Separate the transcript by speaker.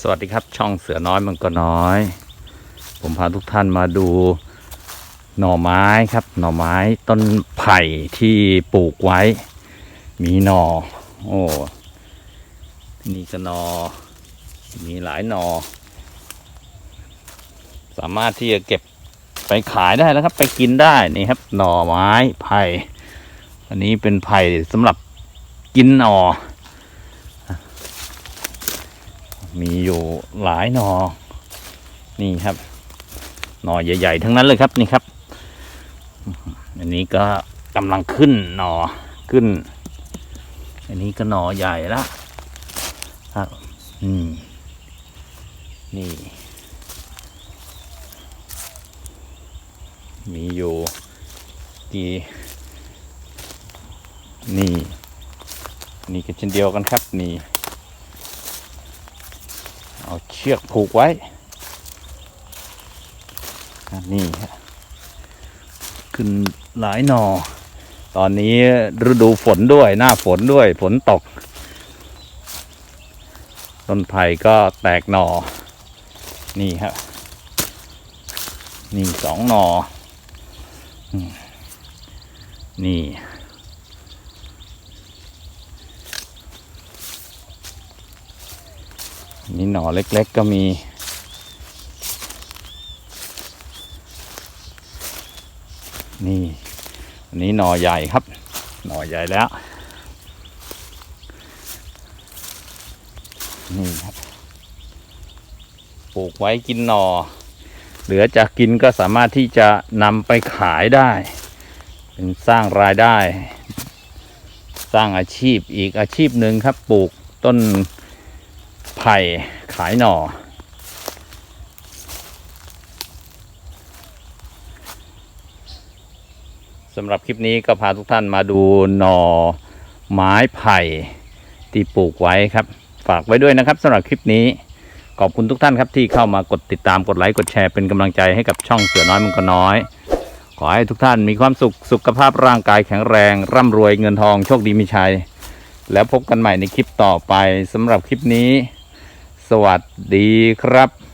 Speaker 1: สวัสดีครับช่องเสือน้อยมันก็น้อย ผมพาทุกท่านมาดูหน่อไม้ครับ หน่อไม้ต้นไผ่ที่ปลูกไว้ มีหน่อโอ้นี่ก็หนอมีหลายหนอสามารถที่จะเก็บไปขายได้แล้วครับ ไปกินได้นี่ครับ หน่อไม้ไผ่อันนี้เป็นไผ่สำหรับกินหน่อ มีอยู่หลายหนอ นี่ครับ หนอใหญ่ ๆ ทั้งนั้นเลยครับนี่ครับ อันนี้ก็กำลังขึ้นหนอขึ้น อันนี้ก็หนอใหญ่ละครับอืมนี่ มีอยู่กี่นี่ นี่ก็เช่นเดียวกันครับนี่ เอาเชือกผูกไว้ นี่ฮะขึ้นหลายหนอ ตอนนี้ฤดูฝนด้วย หน้าฝนด้วย ฝนตก ต้นไผ่ก็แตกหนอ นี่ครับนี่สองหนอ นี่ นี่หน่อเล็กๆก็มีนี่อันนี้หน่อใหญ่ครับ หน่อใหญ่แล้ว นี่ครับ ปลูกไว้กินหน่อ เหลือจากกินก็สามารถที่จะนำไปขายได้ เป็นสร้างรายได้ สร้างอาชีพอีกอาชีพหนึ่งครับ ปลูกต้น ไผ่ขายหน่อ สำหรับคลิปนี้ก็พาทุกท่านมาดูหน่อไม้ไผ่ที่ปลูกไว้ครับ ฝากไว้ด้วยนะครับสำหรับคลิปนี้ขอบคุณทุกท่านครับที่เข้ามากดติดตามกดไลค์กดแชร์เป็นกำลังใจให้กับช่องเสือน้อยมันก็น้อย ขอให้ทุกท่านมีความสุขสุขภาพร่างกายแข็งแรง ร่ำรวยเงินทองโชคดีมีชัย แล้วพบกันใหม่ในคลิปต่อไปสำหรับคลิปนี้ สวัสดีครับ